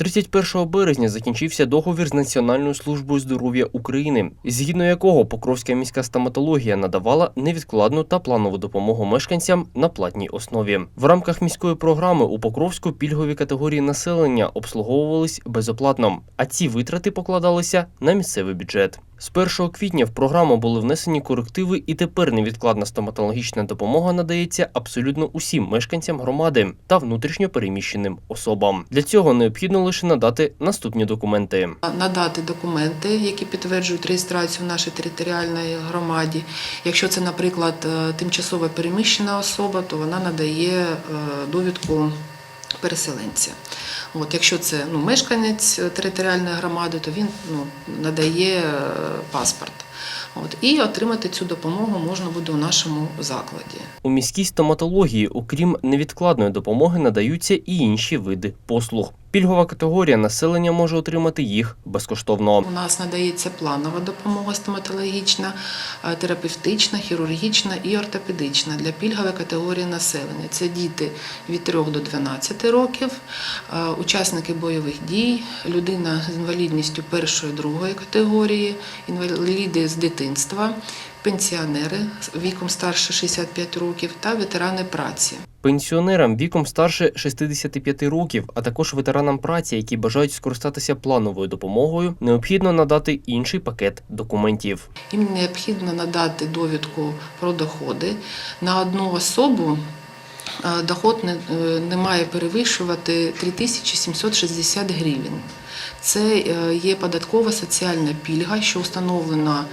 31 березня закінчився договір з Національною службою здоров'я України, згідно якого Покровська міська стоматологія надавала невідкладну та планову допомогу мешканцям на платній основі. В рамках міської програми у Покровську пільгові категорії населення обслуговувались безоплатно, а ці витрати покладалися на місцевий бюджет. З 1 квітня в програму були внесені корективи, і тепер невідкладна стоматологічна допомога надається абсолютно усім мешканцям громади та внутрішньо переміщеним особам. Для цього необхідно лише надати наступні документи. надати документи, які підтверджують реєстрацію в нашій територіальній громаді. Якщо це, наприклад, е, тимчасово переміщена особа, то вона надає е, довідку переселенця. От, якщо це ну, мешканець територіальної громади, то він ну, надає е, паспорт. От, і отримати цю допомогу можна буде у нашому закладі. У міській стоматології, окрім невідкладної допомоги, надаються і інші види послуг. Пільгова категорія населення може отримати їх безкоштовно. У нас надається планова допомога стоматологічна, е, терапевтична, хірургічна і ортопедична для пільгової категорії населення. Це діти від 3 до 12 років, е, учасники бойових дій, людина з інвалідністю першої другої категорії, інваліди з дитинства, пенсіонери віком старше 65 років та ветерани праці. Пенсіонерам віком старше 65 років, а також ветеранам праці, які бажають скористатися плановою допомогою, необхідно надати інший пакет документів. Їм необхідно надати довідку про доходи. На одну особу е, доход не, е, не має перевищувати 3760 гривень. Це е, є податкова соціальна пільга, що встановлена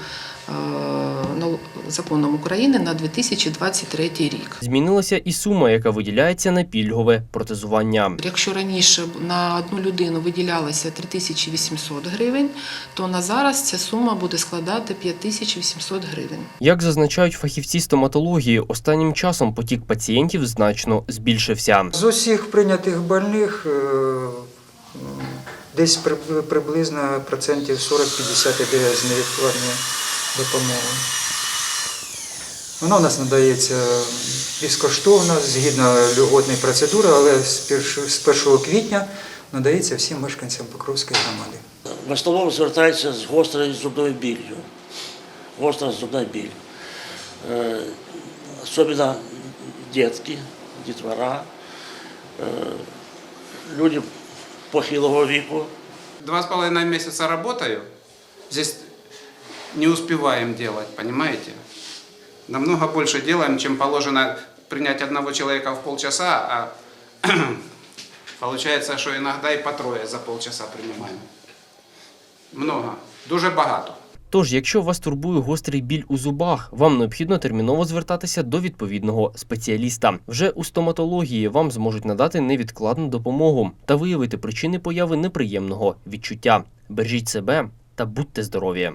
законом України на 2023 рік. Змінилася і сума, яка виділяється на пільгове протезування. Якщо раніше на одну людину виділялося 3800 гривень, то на зараз ця сума буде складати 5800 гривень. Як зазначають фахівці стоматології, останнім часом потік пацієнтів значно збільшився. З усіх прийнятих больних е, десь приблизно процентів 40-50 іде з невідкладної допомоги. Вона у нас надається безкоштовно, згідно льготної процедури, але з 1 квітня надається всім мешканцям Покровської громади. В основному звертаються з гострою зубною біллю. Гостра зубна біль. Е, Особливо дітки, дітвора, е, люди похилого віку. Два с половиной месяца работаю, здесь не успеваем делать, понимаете? Намного больше делаем, чем положено принять одного человека в полчаса, а получается, что иногда и по трое за полчаса принимаем. Много, дуже багато. Тож, якщо вас турбує гострий біль у зубах, вам необхідно терміново звертатися до відповідного спеціаліста. Вже у стоматології вам зможуть надати невідкладну допомогу та виявити причини появи неприємного відчуття. Бережіть себе та будьте здорові!